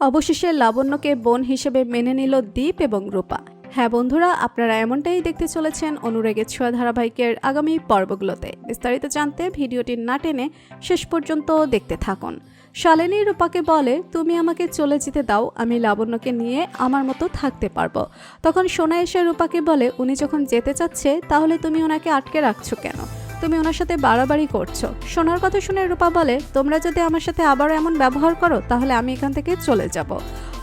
অবশেষে লাবণ্যকে বোন হিসেবে মেনে নিল দীপ এবং রূপা। হ্যাঁ বন্ধুরা, আপনারা এমনটাই দেখতে চলেছেন অনুরাগের ছোঁয়া ধারাবাহিকের আগামী পর্বগুলোতে। বিস্তারিত জানতে ভিডিওটি না টেনে শেষ পর্যন্ত দেখতে থাকুন। শালিনী রূপাকে বলে, তুমি আমাকে চলে যেতে দাও, আমি লাবণ্যকে নিয়ে আমার মতো থাকতে পারব। তখন সোনা এসে রূপাকে বলে, উনি যখন যেতে চাচ্ছে, তাহলে তুমি ওনাকে আটকে রাখছো কেন? তুমি ওনার সাথে বাড়াবাড়ি করছ। সোনার কথা শুনে রূপা বলে, তোমরা যদি আমার সাথে আবার এমন ব্যবহার করো, তাহলে আমি এখান থেকে চলে যাব।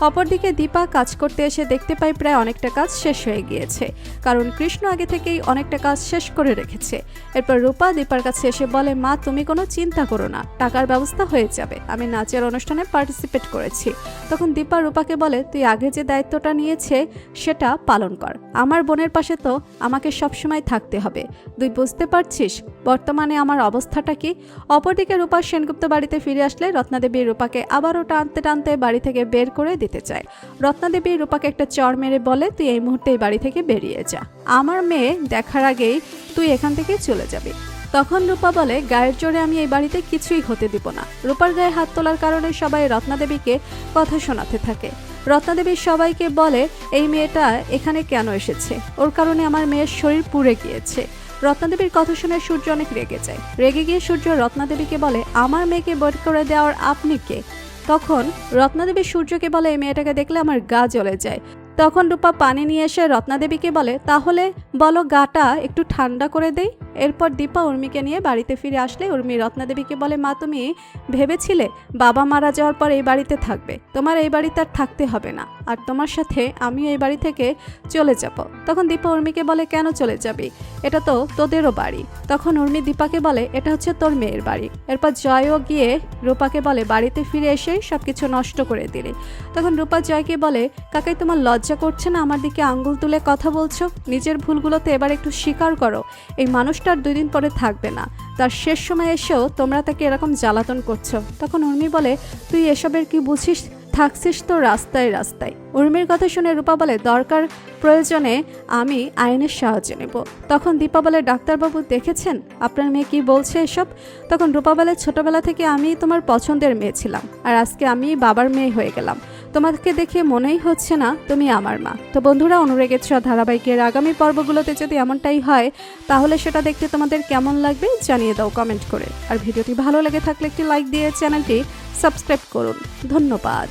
অপরদিকে দীপা কাজ করতে এসে দেখতে পাই প্রায় অনেকটা কাজ শেষ হয়ে গিয়েছে। কারণ কৃষ্ণ আগে থেকেই অনেকটা কাজ শেষ করে রেখেছে। এরপর রূপা দীপার কাছে এসে বলে, মা, তুমি কোনো চিন্তা করো না। টাকার ব্যবস্থা হয়ে যাবে। আমি নাচের অনুষ্ঠানে পার্টিসিপেট করেছি। তখন দীপা রূপাকে বলে, তুই আগে যে দায়িত্বটা নিয়েছে, সেটা পালন কর। আমার বোনের পাশে তো আমাকে সবসময় থাকতে হবে। তুই বুঝতে পারছিস বর্তমানে আমার অবস্থাটা কি অপরদিকে রূপা সেনগুপ্ত বাড়িতে ফিরে আসলে রত্নাদেবী রূপাকে আবারও টানতে টানতে বাড়ি থেকে বের করে দিতে চায়। রত্নাদেবী রূপাকে একটা চর মেরে বলে, তুই এই মুহূর্তে এই বাড়ি থেকে বেরিয়ে যা। আমার মেয়ে দেখার আগেই তুই এখান থেকে চলে যাবি। তখন রূপা বলে, গায়ের জোরে আমি এই বাড়িতে কিছুই হতে দিব না। রূপার গায়ে হাত তোলার কারণে সবাই রত্নাদেবীকে কথা শোনাতে থাকে। রত্নাদেবী সবাইকে বলে, এই মেয়েটা এখানে কেন এসেছে? ওর কারণে আমার মেয়ের শরীর পুড়ে গিয়েছে। রত্নাদেবীর কথা শুনে সূর্য অনেক রেগে যায়। রেগে গিয়ে সূর্য রত্নাদেবীকে বলে, আমার মেয়েকে বের করে দেওয়ার আপনি কে? তখন রত্নাদেবী সূর্যকে বলে, এই মেয়েটাকে দেখলে আমার গা জ্বলে যায়। তখন রূপা পানি নিয়ে এসে রত্নাদেবীকে বলে, তাহলে বলো গাটা একটু ঠান্ডা করে দেই। এরপর দীপা উর্মিকে নিয়ে বাড়িতে ফিরে আসলে উর্মি রত্নাদেবীকে বলে, মা, তুমি ভেবেছিলে বাবা মারা যাওয়ার পর এই বাড়িতে থাকবে। তোমার এই বাড়িতে আর থাকতে হবে না। আর তোমার সাথে আমি এই বাড়ি থেকে চলে যাব। তখন দীপা উর্মিকে বলে, কেন চলে যাবি? এটা তো তোদেরও বাড়ি। তখন উর্মি দীপাকে বলে, এটা হচ্ছে তোর মেয়ের বাড়ি। এরপর জয়ও গিয়ে রূপাকে বলে, বাড়িতে ফিরে এসে সবকিছু নষ্ট করে দিলে। তখন রূপা জয়কে বলে, কাকাই, তোমার লজ্জা করছে না? আমার দিকে আঙ্গুল তুলে কথা বলছো? নিজের ভুলগুলোতে এবার একটু স্বীকার করো। এই মানুষটা আর দুই দিন পরে থাকবে না। তার শেষ সময় এসেও তোমরা তাকে এরকম জ্বালাতন করছ। তখন উর্মি বলে, তুই এসবের কি বুঝিস? থাকছিস তো রাস্তায় রাস্তায়। উর্মির কথা শুনে রূপা বলে, দরকার প্রয়োজনে আমি আইনের সাহায্য নেব। তখন দীপা বলে, ডাক্তারবাবু দেখেছেন? আপনার মেয়ে কি বলছে এসব? তখন রূপা বলে, ছোটবেলা থেকে আমি তোমার পছন্দের মেয়ে ছিলাম, আর আজকে আমি বাবার মেয়ে হয়ে গেলাম। তোমাকে দেখে মনেই হচ্ছে না তুমি আমার মা। তো বন্ধুরা, অনুরেগের ছ ধারাবাহিকের আগামী পর্বগুলোতে যদি এমনটাই হয়, তাহলে সেটা দেখতে তোমাদের কেমন লাগবে জানিয়ে দাও কমেন্ট করে। আর ভিডিওটি ভালো লেগে থাকলে একটি লাইক দিয়ে চ্যানেলটি সাবস্ক্রাইব করুন। ধন্যবাদ।